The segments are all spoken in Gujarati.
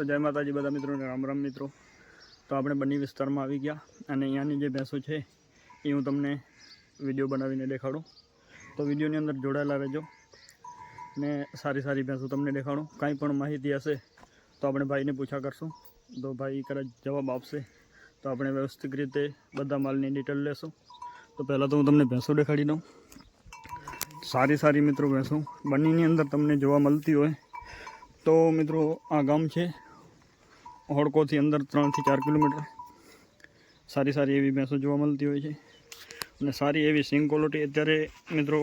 તો જય માતાજી બધા મિત્રો રામ રામ મિત્રો. તો આપણે બન્ની વિસ્તારમાં આવી ગયા અને અહીંયાની જે ભેંસો છે એ હું તમને વીડિયો બનાવીને દેખાડું. તો વિડીયોની અંદર જોડાયેલા રહેજો ને સારી સારી ભેંસો તમને દેખાડું. કાંઈ પણ માહિતી હશે તો આપણે ભાઈને પૂછા કરશું. તો ભાઈ કદાચ જવાબ આપશે. તો આપણે વ્યવસ્થિત રીતે બધા માલની ડિટેલ લેશું. તો પહેલાં તો હું તમને ભેંસો દેખાડી દઉં. સારી સારી મિત્રો ભેંસો. બન્નીની અંદર તમને જોવા મળતી હોય તો મિત્રો આ ગામ છે હોડકોથી અંદર ત્રણથી ચાર કિલોમીટર સારી સારી એવી ભેંસો જોવા મળતી હોય છે. અને સારી એવી સિંગ ક્વોલિટી અત્યારે મિત્રો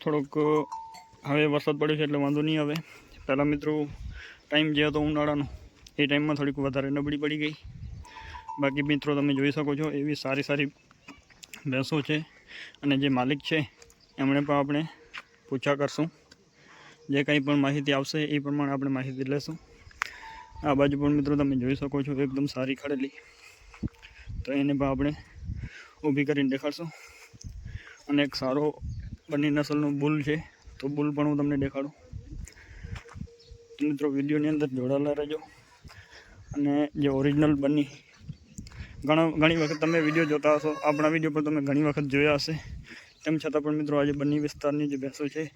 થોડોક હવે વરસાદ પડ્યો છે એટલે વાંધો નહીં આવે. પહેલાં મિત્રો ટાઈમ જે હતો ઉનાળાનો, એ ટાઈમમાં થોડીક વધારે નબળી પડી ગઈ. બાકી મિત્રો તમે જોઈ શકો છો એવી સારી સારી ભેંસો છે અને જે માલિક છે, એમણે પણ આપણે પૂછા કરશું. જે કંઈ પણ માહિતી આવશે એ પ્રમાણે આપણે માહિતી લેશું. આ બાજુ પણ મિત્રો તમે જોઈ શકો છો એકદમ સારી ખડેલી. તો એને પણ આપણે ઊભી કરીને દેખાડશું. અને એક સારો બની નસલનો બુલ છે, તો બુલ પણ હું તમને દેખાડું. મિત્રો વિડીયોની અંદર જોડાયેલા રહેજો. અને જે ઓરિજિનલ બની, ઘણા, ઘણી વખત તમે વીડિયો જોતા હશો, આપણા વીડિયો પર તમે ઘણી વખત જોયા હશે. તેમ છતાં પણ મિત્રો આજે બની વિસ્તારની જે ભેંસો છે,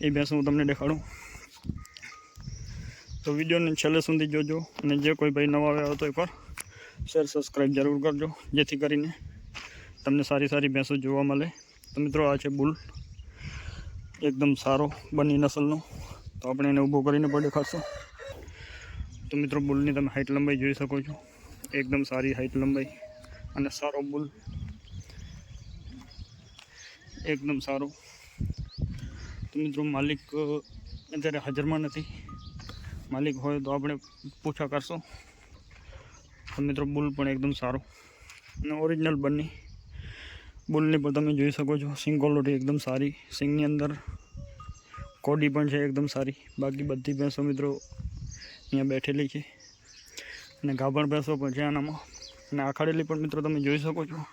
એ ભેંસો હું તમને દેખાડું. તો વિડીયોને છેલ્લે સુધી જોજો અને જે કોઈ ભાઈ નવા આવ્યા તો એકવાર શેર સબસ્ક્રાઈબ જરૂર કરજો, જેથી કરીને તમને સારી સારી ભેંસો જોવા મળે. તો મિત્રો, આ છે બુલ. એકદમ સારો બની નસલનો. તો આપણે એને ઊભો કરીને પણ દેખાડશું તો મિત્રો, બુલની તમે હાઇટ લંબાઈ જોઈ શકો છો. એકદમ સારી હાઇટ લંબાઈ અને સારો બુલ. એકદમ સારો. તો મિત્રો, માલિક અત્યારે હાજરમાં નથી. માલિક હોય તો આપણે પૂછા કરશું. તો મિત્રો, બુલ પણ એકદમ સારો. અને ઓરિજિનલ બની બુલની પણ તમે જોઈ શકો છો સિંગ ક્વોલિટી એકદમ સારી. સિંગની અંદર કોડી પણ છે, એકદમ સારી. બાકી બધી ભેંસો મિત્રો અહીંયા બેઠેલી છે. અને ગાભણ ભેંસો પણ છે આનામાં. અને આખાડેલી પણ મિત્રો તમે જોઈ શકો છો.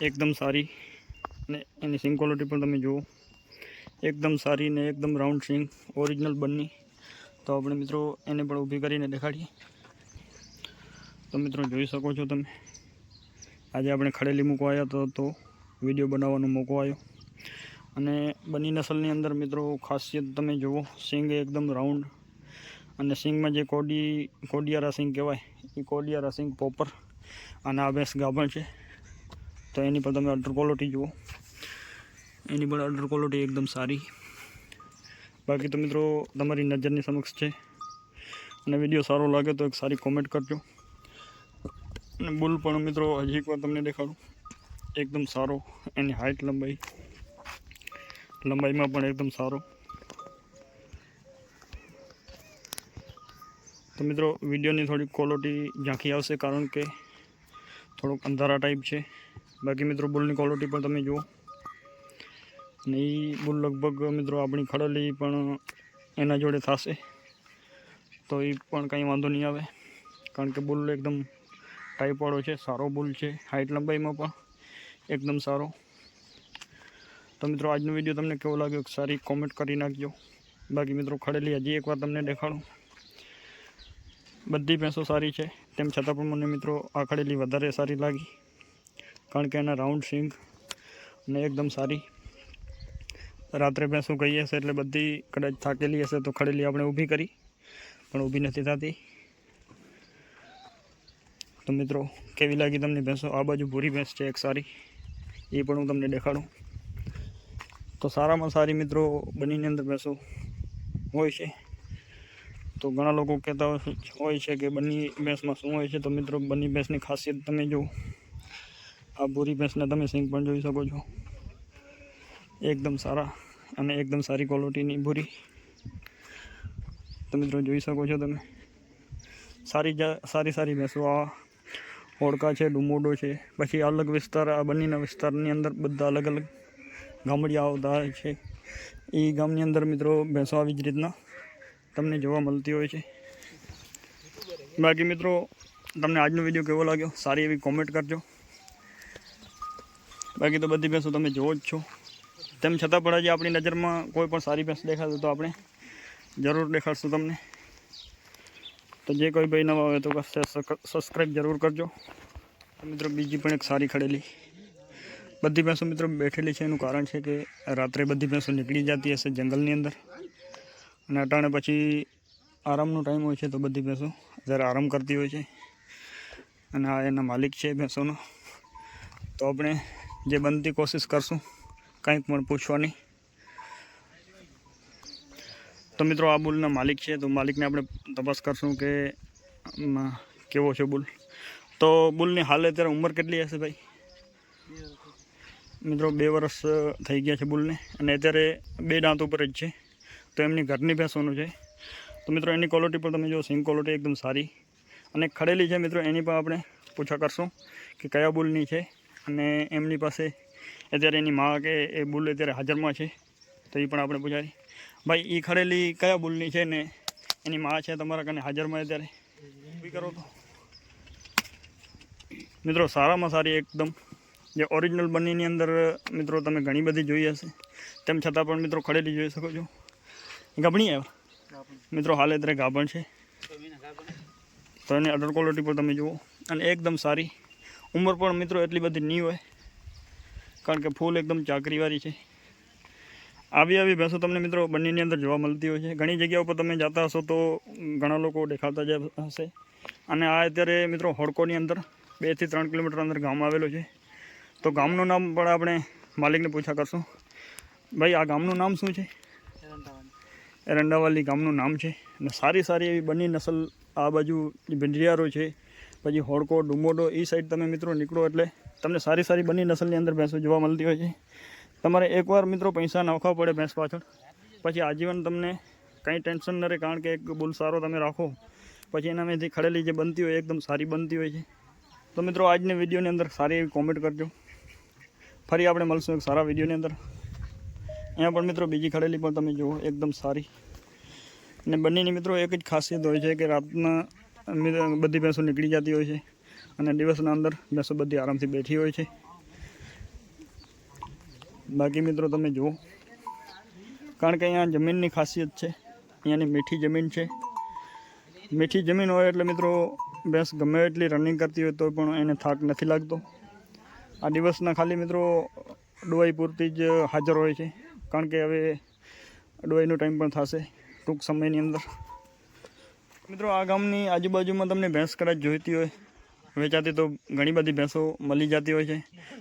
એકદમ સારી. અને એની સિંગ ક્વોલિટી પણ તમે જુઓ. એકદમ સારી ને એકદમ રાઉન્ડ સિંગ ઓરિજિનલ બની તો આપણે મિત્રો એને પણ ઊભી કરીને દેખાડીએ. તો મિત્રો જોઈ શકો છો તમે. આજે આપણે ખડેલી મૂકવા આવ્યા તો તો વીડિયો બનાવવાનો મોકો આવ્યો અને બની નસલની અંદર મિત્રો ખાસિયત તમે જુઓ, સિંગ એકદમ રાઉન્ડ અને સિંગમાં જે કોડી, કોડિયારા સિંગ કહેવાય, એ કોડિયારા સિંગ પોપર અને આ ભેંસ ગાભણ છે. તો એની પણ તમે અલ્ટર ક્વોલિટી જુઓ. એની પણ અલ્ટર ક્વોલિટી એકદમ સારી. બાકી તો મિત્રો તમારી નજરની સમક્ષ છે. અને વીડિયો સારો લાગે તો એક સારી કોમેન્ટ કરજો. અને બુલ પણ મિત્રો, હજી એકવાર તમને દેખાડું. એકદમ સારો એની હાઇટ લંબાઈ. લંબાઈમાં પણ એકદમ સારો. તો મિત્રો, વિડીયોની થોડી ક્વોલિટી ઝાંખી આવશે કારણ કે થોડોક અંધારા ટાઈપ છે. બાકી મિત્રો, બુલની ક્વોલિટી પણ તમે જુઓ. અને એ બુલ લગભગ મિત્રો આપણી ખડેલી પણ એના જોડે થશે. તો એ પણ કંઈ વાંધો નહીં આવે. કારણ કે બુલ એકદમ ટાઈપવાળો છે, સારો બુલ છે હાઇટ લંબાઈમાં પણ એકદમ સારો. તો મિત્રો, આજનો વીડિયો તમને કેવો લાગ્યો? સારી કોમેન્ટ કરી નાખજો. બાકી મિત્રો, ખડેલી હજી એકવાર તમને દેખાડું. બધી ભેંસો સારી છે. તેમ છતાં પણ મને મિત્રો, આ ખડેલી વધારે સારી લાગી. કારણ કે એના રાઉન્ડ સિંગ અને એકદમ સારી. રાત્રે ભેંસો ગઈ હશે એટલે બધી કદાચ થાકેલી હશે તો ખડેલી આપણે ઊભી કરી. પણ ઊભી નથી થતી. તો મિત્રો, કેવી લાગી તમને ભેંસો? આ બાજુ ભૂરી ભેંસ છે એક સારી. એ પણ હું તમને દેખાડું. તો સારામાં સારી મિત્રો બનીની અંદર ભેંસો હોય છે. તો ઘણા લોકો કહેતા હોય છે કે બની ભેંસમાં શું હોય છે. તો મિત્રો, બની ભેંસની ખાસિયત તમે જુઓ. આ ભૂરી ભેંસને તમે સિંગ પણ જોઈ શકો છો. એકદમ સારા અને એકદમ સારી ક્વોલિટીની ભૂરી. તમે મિત્રો જોઈ શકો છો તમે. સારી સારી સારી ભેંસો. આ હોડકા છે, ડુમોડો છે, પછી અલગ વિસ્તાર, આ બંનેના વિસ્તારની અંદર બધા અલગ અલગ ગામડિયા આવતા છે. એ ગામની અંદર મિત્રો ભેંસો આવી જ રીતના તમને જોવા મળતી હોય છે. બાકી મિત્રો, તમને આજનો વીડિયો કેવો લાગ્યો? સારી એવી કોમેન્ટ કરજો. બાકી તો બધી ભેંસો તમે જોવો જ છો. તેમ છતાં પણ હજી આપણી નજરમાં કોઈ પણ સારી ભેંસ દેખાશે તો આપણે જરૂર દેખાડશું તમને. તો જે કોઈ ભાઈ નવા હોય તો સબસ્ક્રાઈબ જરૂર કરજો. મિત્રો બીજી પણ એક સારી ખડેલી. બધી ભેંસો મિત્રો બેઠેલી છે, એનું કારણ છે કે રાત્રે બધી ભેંસો નીકળી જતી હશે જંગલની અંદર. અને અટાણે પછી આરામનો ટાઈમ હોય છે તો બધી ભેંસો જ્યારે આરામ કરતી હોય છે. અને આ એના માલિક છે ભેંસોનો. તો આપણે જે બનતી કોશિશ કરશું કંઈક પણ પૂછવાની. તો મિત્રો આ બુલના માલિક છે, તો માલિકને આપણે તપાસ કરશું કે કેવો છે બુલ. તો બુલની હાલ અત્યારે ઉંમર કેટલી હશે ભાઈ? મિત્રો બે વર્ષ થઈ ગયા છે બુલને, અને અત્યારે બે દાંત ઉપર જ છે. તો એમની ઘરની ભેંસોનું છે. તો મિત્રો એની ક્વોલિટી પણ તમે જો સિંગ ક્વોલિટી એકદમ સારી. અને ખડેલી છે મિત્રો, એની પણ આપણે પૂછા કરશું કે કયા બુલની છે, અને એમની પાસે અત્યારે એની માં કે એ બુલ અત્યારે હાજરમાં છે તો એ પણ આપણે પૂછારી ભાઈ એ ખડેલી કયા બુલની છે ને એની માં છે તમારા કને હાજરમાં અત્યારે? ઊભી કરો તો. મિત્રો સારામાં સારી એકદમ. જે ઓરિજિનલ બનીની અંદર મિત્રો તમે ઘણી બધી જોઈ હશે. તેમ છતાં પણ મિત્રો ખડેલી જોઈ શકો છો. ગાભણી આવ્યા? મિત્રો હાલ અત્યારે ગાભણ છે. તો એની અડર ક્વોલિટી પણ તમે જુઓ. અને એકદમ સારી. ઉંમર પણ મિત્રો એટલી બધી નહીં હોય. કારણ કે ફૂલ એકદમ ચાકરીવાળી છે. આવી આવી ભેંસો તમને મિત્રો બંનેની અંદર જોવા મળતી હોય છે. ઘણી જગ્યાઓ પર તમે જતા હશો તો ઘણા લોકો દેખાતા જ હશે. અને આ અત્યારે મિત્રો હોડકોની અંદર બેથી ત્રણ કિલોમીટર અંદર ગામ આવેલું છે. તો ગામનું નામ પણ આપણે માલિકને પૂછા કરશું. ભાઈ, આ ગામનું નામ શું છે? એરંડાવાલી ગામનું નામ છે. અને સારી સારી એવી બંને નસલ આ બાજુ ભીંડિયારો છે. પછી હોડકો ડુમોડો એ સાઈડ તમે મિત્રો નીકળો એટલે તમને સારી સારી બંને નસલની અંદર ભેંસો જોવા મળતી હોય છે. તમારે એકવાર મિત્રો પૈસા નાખવા પડે ભેંસ પાછળ. પછી આજીવન તમને કંઈ ટેન્શન ન રહે, કારણ કે એક બુલ સારો તમે રાખો. પછી એનામાંથી ખડેલી જે બનતી હોય એકદમ સારી બનતી હોય છે. તો મિત્રો આજની વિડીયોની અંદર સારી એવી કોમેન્ટ કરજો. ફરી આપણે મળશું એક સારા વિડીયોની અંદર. અહીંયા પણ મિત્રો બીજી ખડેલી પણ તમે જુઓ, એકદમ સારી. અને બંનેની મિત્રો એક જ ખાસિયત હોય છે કે રાતના બધી ભેંસો નીકળી જતી હોય છે. અને દિવસના અંદર ભેંસો બધી આરામથી બેઠી હોય છે. બાકી મિત્રો તમે જુઓ. કારણ કે અહીંયા જમીનની ખાસિયત છે. અહીંયાની મીઠી જમીન છે. મીઠી જમીન હોય એટલે મિત્રો ભેંસ ગમે એટલી રનિંગ કરતી હોય તો પણ એને થાક નથી લાગતો. આ દિવસના ખાલી મિત્રો ડોવાઈ પૂરતી જ હાજર હોય છે. કારણ કે હવે ડોવાઈનો ટાઈમ પણ થશે ટૂંક સમયની અંદર. મિત્રો આ ગામની આજુબાજુમાં તમને ભેંસ કદાચ જોઈતી હોય વેચાતી તો ઘણી બધી ભેંસો મળી જતી હોય છે.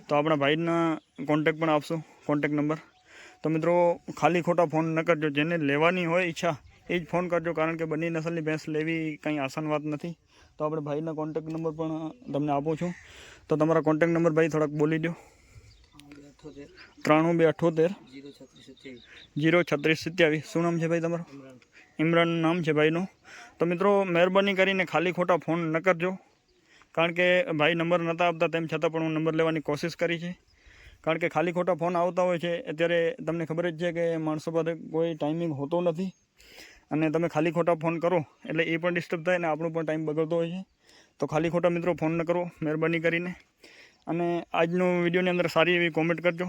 તો આપણા ભાઈના કોન્ટેક પણ આપશો કોન્ટેક નંબર તો મિત્રો ખાલી ખોટા ફોન ન કરજો જેને લેવાની હોય ઈચ્છા એ જ ફોન કરજો કારણ કે બંને નસલની ભેંસ લેવી કંઈ આસાન વાત નથી. તો આપણે ભાઈના કોન્ટેક નંબર પણ તમને આપું છું. તો તમારા કોન્ટેક નંબર ભાઈ થોડાક બોલી દો ત્રાણું બે અઠ્ઠોતેર જીરો છત્રીસ સત્યાવીસ. શું નામ છે ભાઈ તમારું? ઇમરાન નામ છે ભાઈનું. તો મિત્રો, મહેરબાની કરીને ખાલી ખોટા ફોન ન કરજો. કારણ કે ભાઈ નંબર નહોતા આપતા, તેમ છતાં પણ હું નંબર લેવાની કોશિશ કરી છે. કારણ કે ખાલી ખોટા ફોન આવતા હોય છે, અત્યારે તમને ખબર જ છે કે માણસો પાસે કોઈ ટાઈમિંગ હોતો નથી. અને તમે ખાલી ખોટા ફોન કરો, એટલે એ પણ ડિસ્ટર્બ થાય અને આપણો પણ ટાઈમ બગડતો હોય છે. તો ખાલી ખોટા મિત્રો ફોન ન કરો, મહેરબાની કરીને. અને આજનો વિડીયોની અંદર સારી એવી કોમેન્ટ કરજો.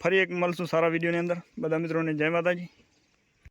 ફરી એક મળશું સારા વિડીયોની અંદર. બધા મિત્રોને જય માતાજી.